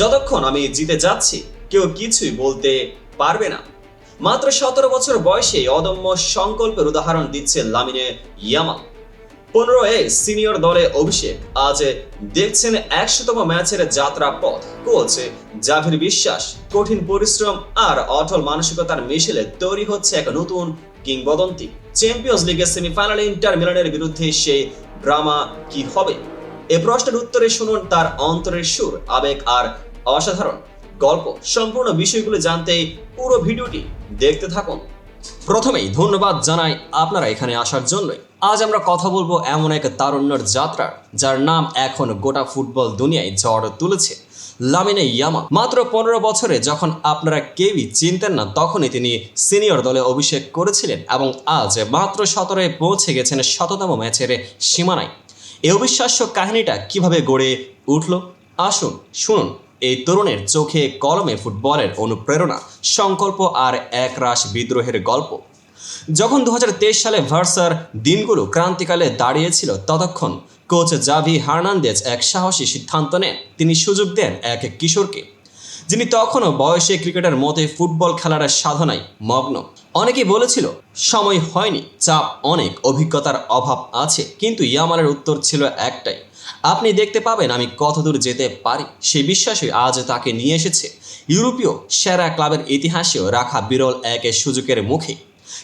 যতক্ষণ আমি জিতে যাচ্ছি, কেউ কিছুই বলতে পারবে না। মাত্র সতেরো বছর বয়সে অদম্য সংকল্পের উদাহরণ দিচ্ছে লামিনে ইয়ামাল পনেরো এ সিনিয়র দলে অভিষেক, আজ দেখছেন একশোতম ম্যাচের যাত্রা পথ কোচ জাভির বিশ্বাস, কঠিন পরিশ্রম আর অটল মানসিকতার মিশেলে তৈরি হচ্ছে এক নতুন কিংবদন্তি। চ্যাম্পিয়ন্স লিগের সেমিফাইনালে ইন্টার মিলানের বিরুদ্ধে সেই ড্রামা কি হবে? এ প্রশ্নের উত্তরে শুনুন তার অন্তরের সুর, আবেগ আর অসাধারণ গল্প। সম্পূর্ণ বিষয়গুলো জানতে পুরো ভিডিওটি দেখতে থাকুন। প্রথমেই ধন্যবাদ জানাই আপনারা এখানে আসার জন্যই। আজ আমরা কথা বলব এমন এক তারুণ্যর যাত্রার, যার নাম এখন গোটা ফুটবল দুনিয়ায় ঝড় তুলেছে, লামিনে ইয়ামা মাত্র পনেরো বছরে যখন আপনারা কেউই চিনতেন না, তখনই তিনি সিনিয়র দলে অভিষেক করেছিলেন এবং আজ মাত্র সতেরোয় পৌঁছে গেছেন শততম ম্যাচের সীমানায়। এই অবিশ্বাস্য কাহিনীটা কীভাবে গড়ে উঠল? আসুন, শুনুন এই তরুণের চোখে কলমে ফুটবলের অনুপ্রেরণা, সংকল্প আর একরাশ বিদ্রোহের গল্প। যখন দু হাজার তেইশ সালে ভার্সার দিনগুলো ক্রান্তিকালে দাঁড়িয়েছিল, ততক্ষণ কোচ জাভি হার্নান্দেজ এক সাহসী সিদ্ধান্ত নেন। তিনি সুযোগ দেন এক কিশোরকে, যিনি তখনও বয়সে ক্রিকেটের মতে ফুটবল খেলার সাধনায় মগ্ন। অনেকেই বলেছিল, সময় হয়নি, চাপ অনেক, অভিজ্ঞতার অভাব আছে। কিন্তু ইয়ামালের উত্তর ছিল একটাই, আপনি দেখতে পাবেন আমি কতদূর যেতে পারি। সে বিশ্বাসই আজ তাকে নিয়ে এসেছে ইউরোপীয় সেরা ক্লাবের ইতিহাসেও রাখা বিরল এক সুযোগের মুখে।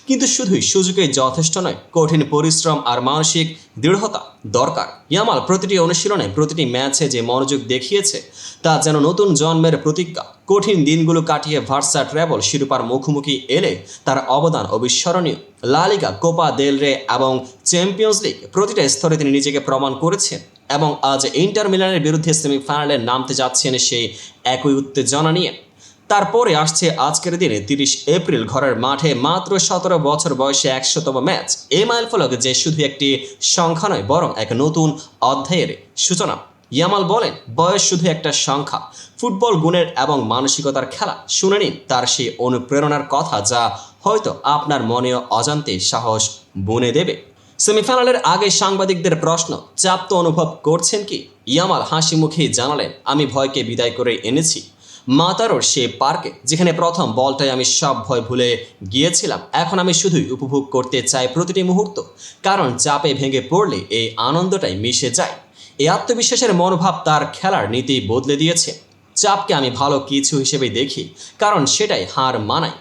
কিন্তু শুধুই সুযোগই যথেষ্ট নয়, কঠিন পরিশ্রম আর মানসিক দৃঢ়তা দরকার। ইয়ামাল প্রতিটি অনুশীলনে প্রতিটি ম্যাচে যে মনোযোগ দেখিয়েছে, তা যেন নতুন জন্মের প্রতিজ্ঞা। কঠিন দিনগুলো কাটিয়ে ভার্সা ট্র্যাভেল শিরোপার মুখোমুখি এলে তার অবদান অবিস্মরণীয়। লালিগা কোপা দেল রে এবং চ্যাম্পিয়ন্স লিগ প্রতিটা স্তরে তিনি নিজেকে প্রমাণ করেছেন এবং আজ ইন্টার মিলানের বিরুদ্ধে সেমিফাইনালে নামতে যাচ্ছেন সেই একই উত্তেজনা নিয়ে। তারপরে আসছে আজকের দিনে তিরিশ এপ্রিল, ঘরের মাঠে মাত্র সতেরো বছর বয়সে একশোতম ম্যাচ। এ মাইল ফলক যে শুধু একটি সংখ্যা নয়, বরং এক নতুন অধ্যায়ের সূচনা। ইয়ামাল বলেন, বয়স শুধু একটা সংখ্যা। ফুটবল গুণের এবং মানসিকতার খেলা। শুনে নিন তার সেই অনুপ্রেরণার কথা যা হয়তো আপনার মনেও অজান্তে সাহস বুনে দেবে। সেমিফাইনালের আগে সাংবাদিকদের প্রশ্ন, চাপ তো অনুভব করছেন কি? ইয়ামাল হাসি মুখেই জানালেন, আমি ভয়কে বিদায় করে এনেছি। মাতারোর সে পার্কে, যেখানে প্রথম বলটাই আমি সব ভয় ভুলে গিয়েছিলাম। এখন আমি শুধুই উপভোগ করতে চাই প্রতিটি মুহূর্ত, কারণ চাপে ভেঙে পড়লে এই আনন্দটাই মিশে যায়। এই আত্মবিশ্বাসের মনোভাব তার খেলার নীতি বদলে দিয়েছে। চাপকে আমি ভালো কিছু হিসেবে দেখি, কারণ সেটাই হার মানায়।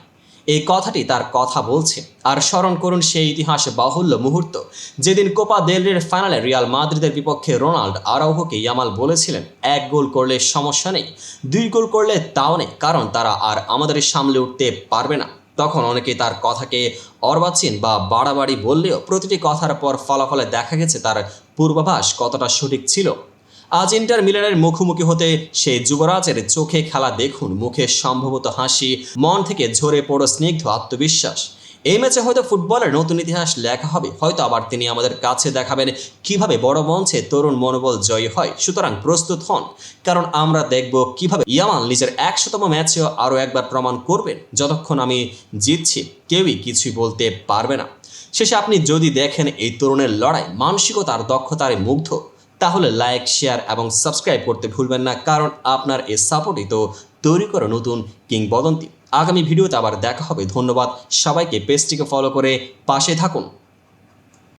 এই কথাটি তার কথা বলছে। আর স্মরণ করুন সেই ইতিহাস বাহুল্য মুহূর্ত, যেদিন কোপা দেলরের ফাইনালে রিয়াল মাদ্রিদের বিপক্ষে রোনাল্ড আরাউহোকে ইয়ামাল বলেছিলেন, এক গোল করলে সমস্যা নেই, দুই গোল করলে তাও নেই, কারণ তারা আর আমাদের সামলে উঠতে পারবে না। তখন অনেকে তার কথাকে অর্বাচীন বা বাড়াবাড়ি বললেও প্রতিটি কথার পর ফলাফলে দেখা গেছে তার পূর্বাভাস কতটা সঠিক ছিল। আজ ইন্টার মিলানের মুখোমুখি হতে সেই যুবরাজের চোখে খেলা দেখুন, মুখে সম্ভবত হাসি, মন থেকে ঝরে পড়ো স্নিগ্ধ আত্মবিশ্বাস। এই ম্যাচে হয়তো ফুটবলের নতুন ইতিহাস লেখা হবে, হয়তো আবার তিনি আমাদের কাছে দেখাবেন কীভাবে বড় মঞ্চে তরুণ মনোবল জয়ী হয়, সুতরাং প্রস্তুত হন। কারণ আমরা দেখব কীভাবে ইয়ামান নিজের একশোতম ম্যাচেও আরও একবার প্রমাণ করবেন, যতক্ষণ আমি জিতছি, কেউই কিছুই বলতে পারবে না। শেষে আপনি যদি দেখেন এই তরুণের লড়াই, মানসিকতার দক্ষতার মুগ্ধ তাহলে লাইক শেয়ার এবং সাবস্ক্রাইব করতে ভুলবেন না, কারণ আপনার এ সাপোর্টই তো তৈরি করে নতুন কিংবদন্তি। আগামী ভিডিওতে আবার দেখা হবে, ধন্যবাদ। সবাইকে পেজটিকে ফলো করে পাশে থাকুন।